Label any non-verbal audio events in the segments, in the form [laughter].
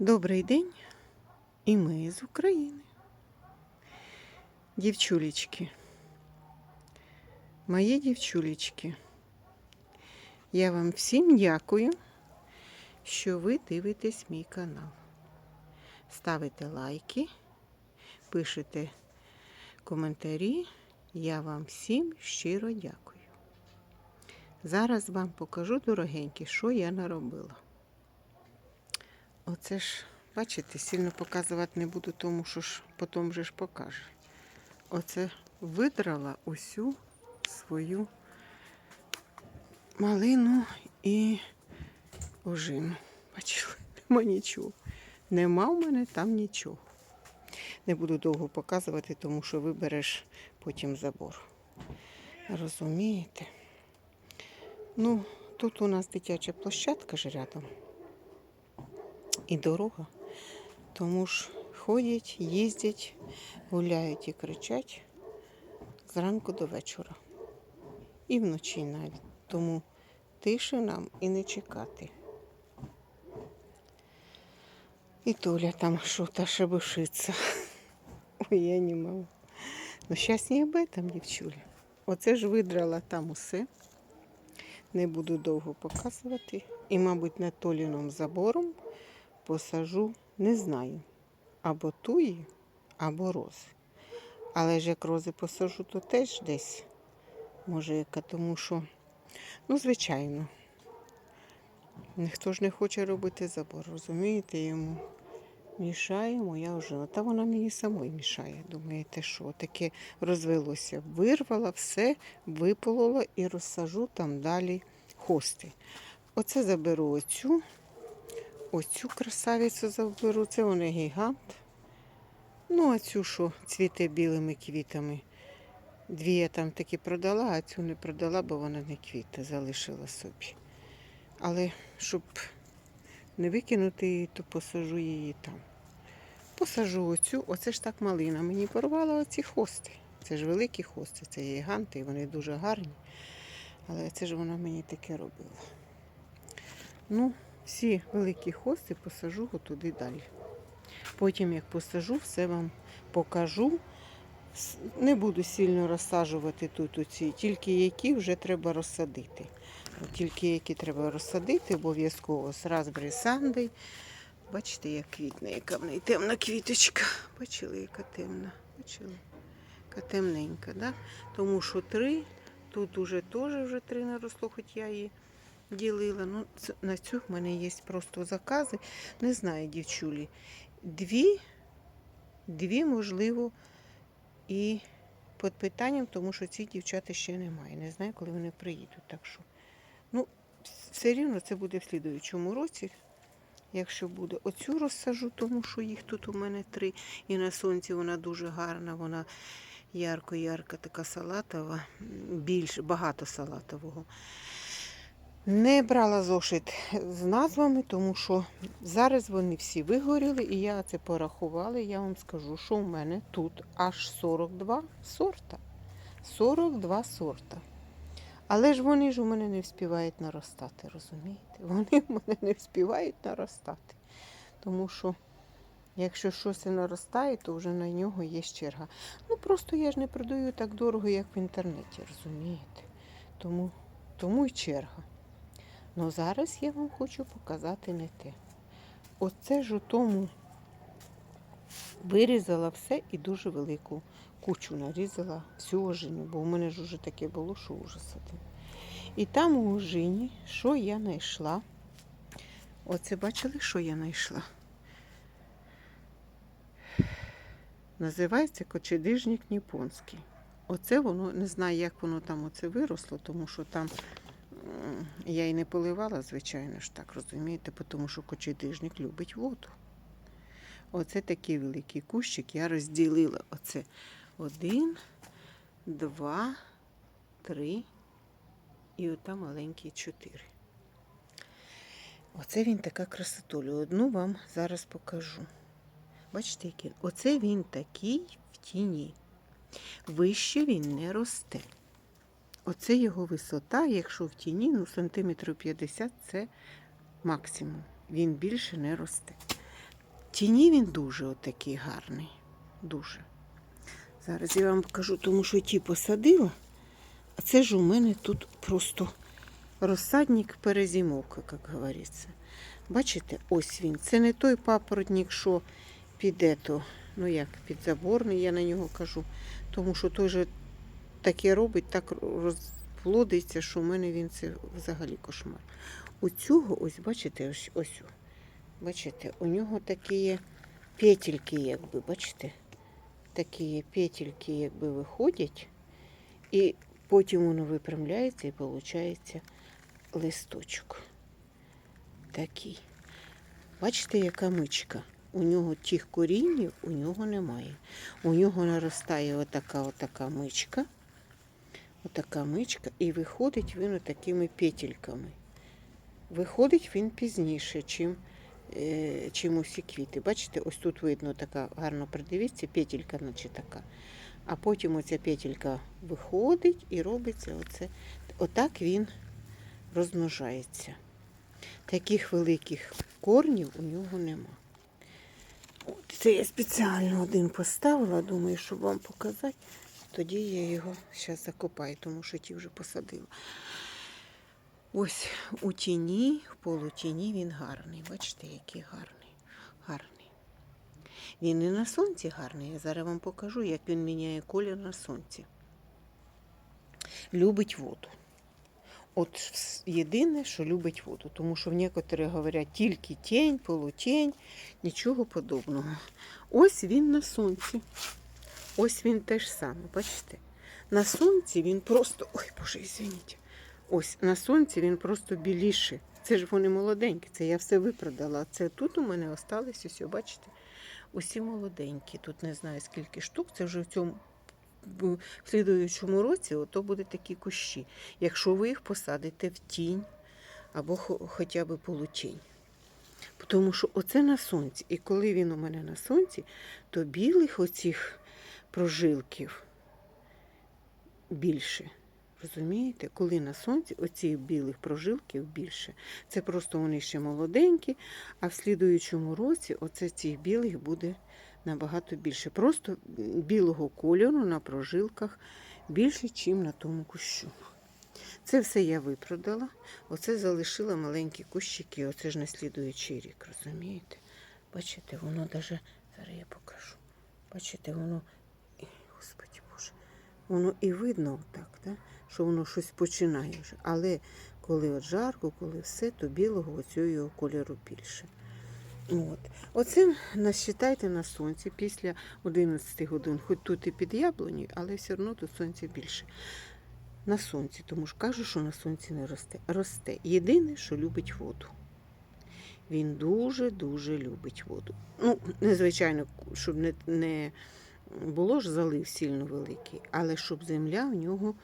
Добрий день, і ми з України. Дівчулечки, мої дівчулечки, я вам всім дякую, що ви дивитесь мій канал. Ставите лайки, пишете коментарі. Я вам всім щиро дякую. Зараз вам покажу, дорогенькі, що я наробила. Оце ж, бачите, сильно показувати не буду, тому що ж потім вже ж покаже. Оце видрала усю свою малину і ожину. Бачили, нема нічого. Нема в мене там нічого. Не буду довго показувати, тому що вибереш потім забор. Розумієте? Ну, тут у нас дитяча площадка ж рядом і дорога. Тому ж ходять, їздять, гуляють і кричать зранку до вечора. І вночі навіть. Тому тиші нам і не чекати. І Толя там що-то шебушиться. [laughs] Ой, я не можу. Ну, зараз не об этом, дівчуля. Оце ж видрала там усе. Не буду довго показувати. І, мабуть, над Толіном забором посажу, не знаю, або туї, або рози. Але ж як рози посажу, то теж десь може яка, тому що, ну, звичайно, ніхто ж не хоче робити забор, розумієте, йому мішає моя ожина. Та вона мені самої мішає. Думаєте, що таке розвелося? Вирвала все, виполола і розсажу там далі хости. Оце заберу оцю. Оцю красавицю заберу, це вона гігант. Ну, а цю, що цвіте білими квітами. Дві я там таки продала, а цю не продала, бо вона не квіти, залишила собі. Але щоб не викинути її, то посажу її там. Посажу оцю, оце ж так малина. Мені порвала оці хости. Це ж великі хости, це гіганти, і вони дуже гарні. Але це ж вона мені таке робила. Ну, всі великі хости посажу туди далі. Потім, як посажу, все вам покажу. Не буду сильно розсаджувати тут оці, тільки які вже треба розсадити. Тільки які треба розсадити, обов'язково з Raspberry Sunday. Бачите, як квітне, яка в неї темна квіточка. Бачили, яка темна. Бачили? Яка темненька, да? Тому що три, тут уже теж вже три наросло, хоч я її ділила. Ну, на цю в мене є просто закази. Не знаю, дівчулі. Дві, дві, можливо, і під питанням, тому що ці дівчата ще немає. Не знаю, коли вони приїдуть. Так що, ну, все рівно це буде в слідуючому році. Якщо буде оцю розсажу, тому що їх тут у мене три. І на сонці вона дуже гарна, вона ярко-ярка, така салатова, більш багато салатового. Не брала зошит з назвами, тому що зараз вони всі вигоріли, і я це порахувала. і Я вам скажу, що у мене тут аж 42 сорта. 42 сорта. Але ж вони ж у мене не вспівають наростати, розумієте? [laughs] Вони в мене не вспівають наростати. Тому що, якщо щось наростає, то вже на нього є черга. Ну просто я ж не продаю так дорого, як в інтернеті, розумієте? Тому, тому й черга. Ну зараз я вам хочу показати не те. Оце ж у тому вирізала все і дуже велику кучу нарізала всю ожину, бо у мене ж уже таке було, що ужас один. І там у ожині, що я знайшла? Оце бачили, що я знайшла? Називається кочедижник ніпонський. Оце воно, не знаю, як воно там оце виросло, тому що там я і не поливала, звичайно ж так, розумієте, тому що кочедижник любить воду. Оце такий великий кущик я розділила. Оце один, два, три і ота маленькі чотири. Оце він така красотуля. Одну вам зараз покажу. Бачите, який? Оце він такий в тіні. Вище він не росте. Оце його висота, якщо в тіні, ну, сантиметрів 50 це максимум. Він більше не росте. тіні він дуже отакий гарний. Дуже. Зараз я вам покажу, тому що ті посадила, а це ж у мене тут просто розсадник перезимовка, як говориться. Бачите, ось він. Це не той папоротник, що піде то, ну як, підзаборний, я на нього кажу. Тому що той же таке робить, так розплодиться, що в мене він це взагалі кошмар. У цього, ось бачите, ось, ось. Бачите, у нього такі петельки, якби, бачите? Такі петельки, якби виходять, і потім воно випрямляється і виходить листочок. Такий. Бачите, яка мичка? У нього тих коріннів у нього немає. У нього наростає отака отака мичка. Отака мичка, і виходить він отакими петельками. Виходить він пізніше, чим, е, чим усі квіти. Бачите, ось тут видно така, гарно придивіться, петелька, наче така. А потім оця петелька виходить і робиться оце. Отак він розмножається. Таких великих корнів у нього нема. От це я спеціально один поставила, думаю, щоб вам показати. Тоді я його зараз закопаю, тому що ті вже посадила. Ось у тіні, в полутіні він гарний. Бачите, який гарний. Гарний. Він і на сонці гарний. Я зараз вам покажу, як він міняє колір на сонці. Любить воду. От єдине, що любить воду, тому що в некоторі говорять тільки тінь, полутінь, нічого подобного. Ось він на сонці. Ось він теж саме, бачите? На сонці він просто. Ой, Боже, извините. Ось на сонці він просто біліший. Це ж вони молоденькі, це я все випродала. Це тут у мене осталось ось, бачите? Усі молоденькі. Тут не знаю скільки штук. Це вже в цьому в слідуючому році ото буде такі кущі. Якщо ви їх посадите в тінь або хоча б полутінь. Тому що оце на сонці. І коли він у мене на сонці, то білих оцих прожилків більше. Розумієте, коли на сонці оцих білих прожилків більше. Це просто вони ще молоденькі, а в слідуючому році оце цих білих буде набагато більше. Просто білого кольору на прожилках більше, ніж на тому кущу. Це все я випродала. Оце залишила маленькі кущики. Оце ж на слідуючий рік, розумієте? Бачите, воно даже. Зараз я покажу. Бачите, воно. Господи Боже. Воно і видно так, да? що воно щось починає вже. Але коли от жарко, коли все, то білого оцього його кольору більше. От. Оце насчитайте на сонці після 11 годин, хоч тут і під яблуні, але все одно тут сонця більше. На сонці, тому ж кажу, що на сонці не росте. Росте. Єдине, що любить воду. Він дуже-дуже любить воду. Ну, незвичайно, щоб не, не було ж залив сильно великий, але щоб земля в нього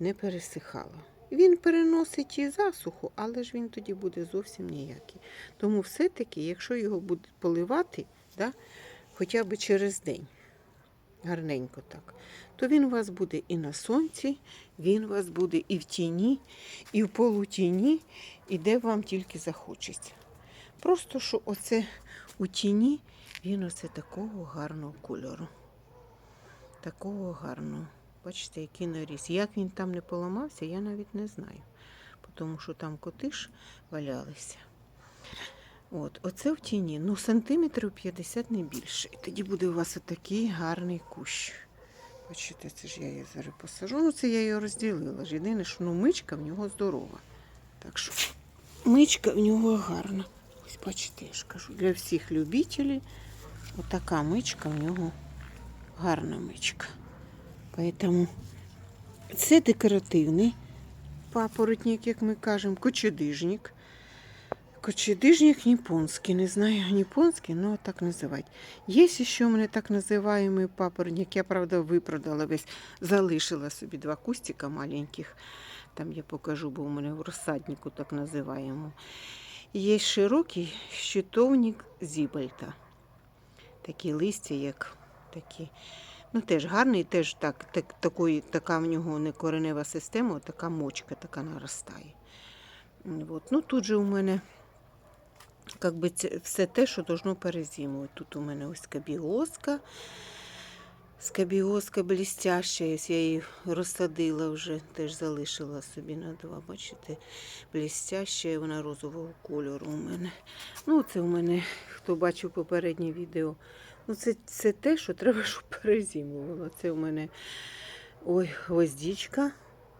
не пересихала. Він переносить і засуху, але ж він тоді буде зовсім ніякий. Тому все-таки, якщо його буде поливати, да, хоча б через день, гарненько так, то він у вас буде і на сонці, він у вас буде і в тіні, і в полутіні, і де вам тільки захочеться. Просто що оце у тіні він оце такого гарного кольору. Такого гарного. Бачите, який наріс. Як він там не поламався, я навіть не знаю. Тому що там коти ж валялися. От, оце в тіні. Ну, сантиметрів 50 не більше. І тоді буде у вас отакий гарний кущ. Бачите, це ж я її зараз посажу. Ну, це я її розділила. Єдине, що ну, мичка в нього здорова. Так що мичка в нього гарна. Ось бачите, я ж кажу, для всіх любителів отака мичка в нього гарна мичка. Поэтому це декоративний папоротник, як ми кажемо, кочедижник. Кочедижник японський, не знаю японський, але так називають. Є ще у мене так називаємо папоротник. Я, правда, випродала весь, залишила собі два кустика маленьких. Там я покажу, бо у мене в розсаднику так називаємо. Є широкий щитовник зібальта. Такі листя, як такі. Ну, теж гарний, теж так, так, такої, така в нього не коренева система, така мочка така наростає. От. Ну, тут же у мене як би це все те, що должно перезимувати. Тут у мене ось скабіозка. Скабіозка блістяща, я її розсадила вже, теж залишила собі на два. Бачите, блістяща, вона розового кольору у мене. Ну, це у мене, хто бачив попереднє відео. Ну, це, це те, що треба, щоб перезимувало. Це у мене ой, гвоздичка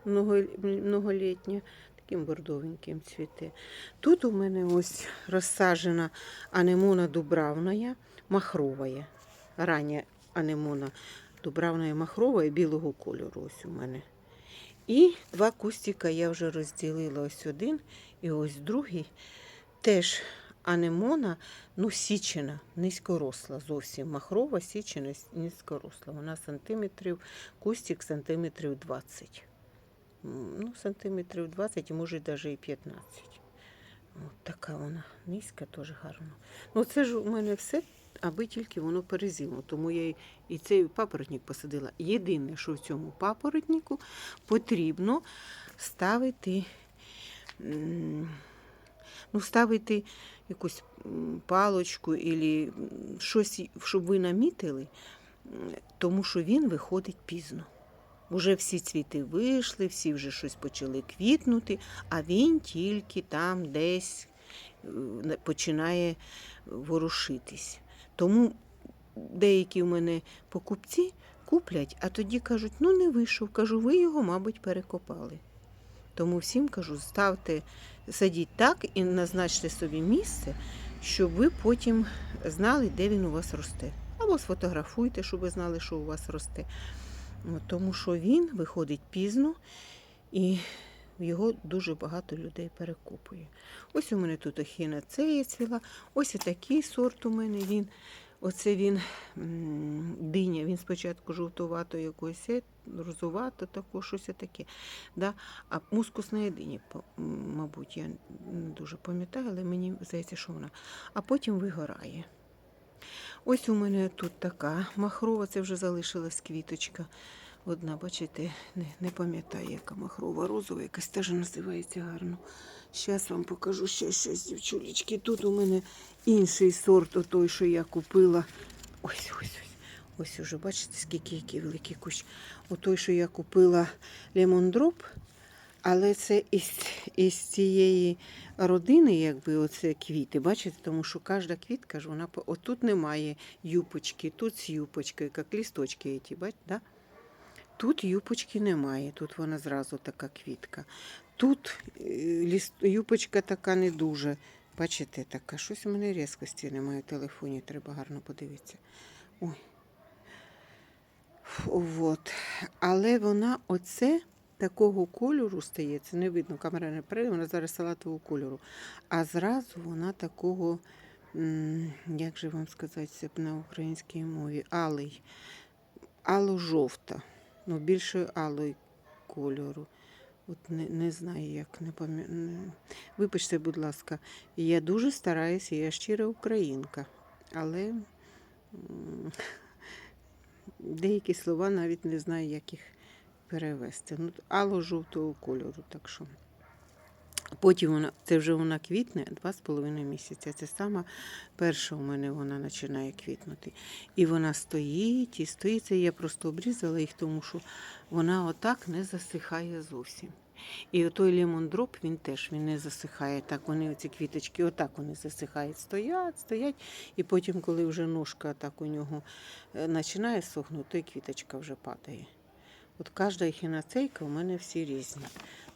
много, многолітня, таким бордовеньким цвіте. Тут у мене ось розсаджена анемона дубравная, махровая. Рання анемона дубравная махрова білого кольору ось у мене. І два кустика я вже розділила ось один і ось другий. Теж анемона, ну, січена, низькоросла зовсім. Махрова, січена, низькоросла. Вона сантиметрів, кустик сантиметрів 20. Ну, сантиметрів 20 і може навіть і 15. От така вона низька, теж гарно. Ну, це ж у мене все, аби тільки воно перезиму. Тому я і- цей папоротник посадила. Єдине, що в цьому папоротнику потрібно ставити, ну, ставити якусь палочку або щось, щоб ви намітили, тому що він виходить пізно. Уже всі цвіти вийшли, всі вже щось почали квітнути, а він тільки там десь е, починає ворушитись. Тому деякі в мене покупці куплять, а тоді кажуть, ну не вийшов. Кажу, ви його, мабуть, перекопали. Тому всім кажу, ставте, садіть так і назначте собі місце, щоб ви потім знали, де він у вас росте. Або сфотографуйте, щоб ви знали, що у вас росте. Тому що він виходить пізно і його дуже багато людей перекопує. Ось у мене тут ехінацея цвіла, ось і такий сорт у мене він. Оце він диня, він спочатку жовтувато якось, е, розувато, тако, щось таке. Да? А мускусна диня, мабуть, я не дуже пам'ятаю, але мені здається, що вона. А потім вигорає. Ось у мене тут така махрова, це вже залишилась квіточка. Одна, бачите, не, не пам'ятаю, яка махрова, розова, якась теж називається гарно. Зараз вам покажу ще щось, дівчулечки. Тут у мене інший сорт, той, що я купила. Ось, ось, ось. Ось уже, бачите, скільки який великий кущ. Отой, що я купила лемондроп, але це із, із цієї родини, якби оце квіти, бачите, тому що кожна квітка ж вона отут немає юпочки, тут з юпочкою, як лісточки ті, бачите, да? Тут юпочки немає, тут вона зразу така квітка. Тут е, юпочка така не дуже. Бачите, така. Щось у мене різкості немає в телефоні, треба гарно подивитися. Ой. Вот. Але вона оце такого кольору стає, це не видно, камера не передає, вона зараз салатового кольору. А зразу вона такого, як же вам сказати це на українській мові, алий, ало-жовта, ну більше алої кольору. От не, не знаю, як не пам'ятаю. Вибачте, будь ласка, я дуже стараюся, я щира українка, але [laughs] деякі слова навіть не знаю, як їх перевести. Ну, ало жовтого кольору, так що. Потім вона, це вже вона квітне два з половиною місяця. Це сама перша у мене вона починає квітнути. І вона стоїть і стоїть. Це я просто обрізала їх, тому що вона отак не засихає зовсім. І отой лемондроп, він теж він не засихає. Так вони оці квіточки, отак вони засихають, стоять, стоять. І потім, коли вже ножка так у нього е, починає сохнути, то й квіточка вже падає. От кожна ехінацейка у мене всі різні.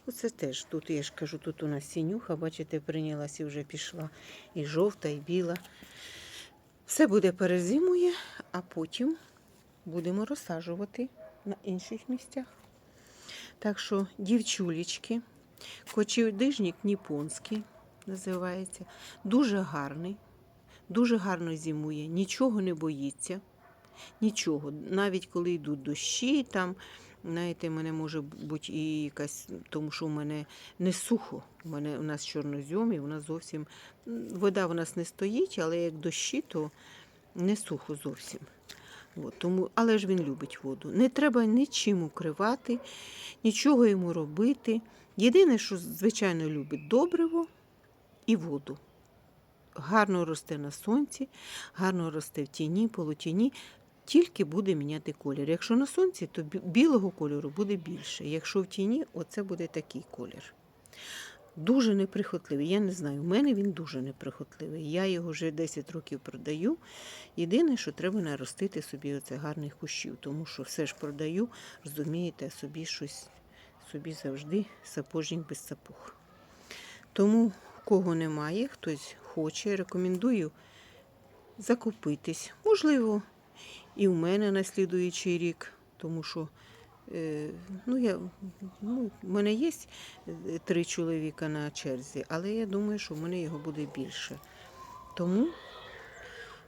Оце теж тут, я ж кажу, тут у нас сінюха, бачите, прийнялася і вже пішла і жовта, і біла. Все буде перезимує, а потім будемо розсаджувати на інших місцях. Так що, дівчулечки, кочівдижник ніпонський називається. Дуже гарний, дуже гарно зимує, нічого не боїться. Нічого. Навіть коли йдуть дощі, там, знаєте, в мене може бути і якась, тому що у мене не сухо. У мене у нас чорнозьом, і у нас зовсім вода в нас не стоїть, але як дощі, то не сухо зовсім. От, тому, але ж він любить воду. Не треба нічим укривати, нічого йому робити. Єдине, що звичайно любить добриво і воду. гарно росте на сонці, гарно росте в тіні, полутіні, тільки буде міняти колір. Якщо на сонці, то білого кольору буде більше. Якщо в тіні, оце буде такий колір. Дуже неприхотливий. Я не знаю, у мене він дуже неприхотливий. Я його вже 10 років продаю. Єдине, що треба наростити собі оце гарних кущів, тому що все ж продаю, розумієте, собі щось, собі завжди сапожник без сапог. Тому, кого немає, хтось хоче, рекомендую закупитись. Можливо, і в мене на слідуючий рік, тому що е, ну, я, ну, в мене є е, три чоловіка на черзі, але я думаю, що в мене його буде більше. Тому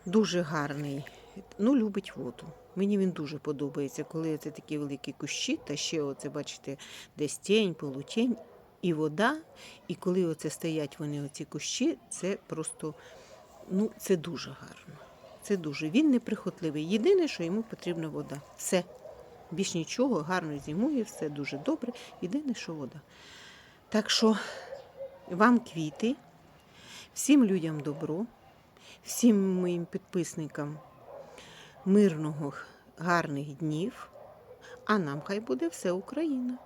дуже гарний. Ну, любить воду. Мені він дуже подобається, коли це такі великі кущі, та ще оце, бачите, десь тінь, полутінь, і вода. І коли оце стоять вони, оці кущі, це просто ну, це дуже гарно. Це дуже. Він неприхотливий. Єдине, що йому потрібна вода. Все. Більш нічого, гарно зимує, все дуже добре. Єдине, що вода. Так що вам квіти, всім людям добро, всім моїм підписникам мирного, гарних днів. А нам хай буде все Україна.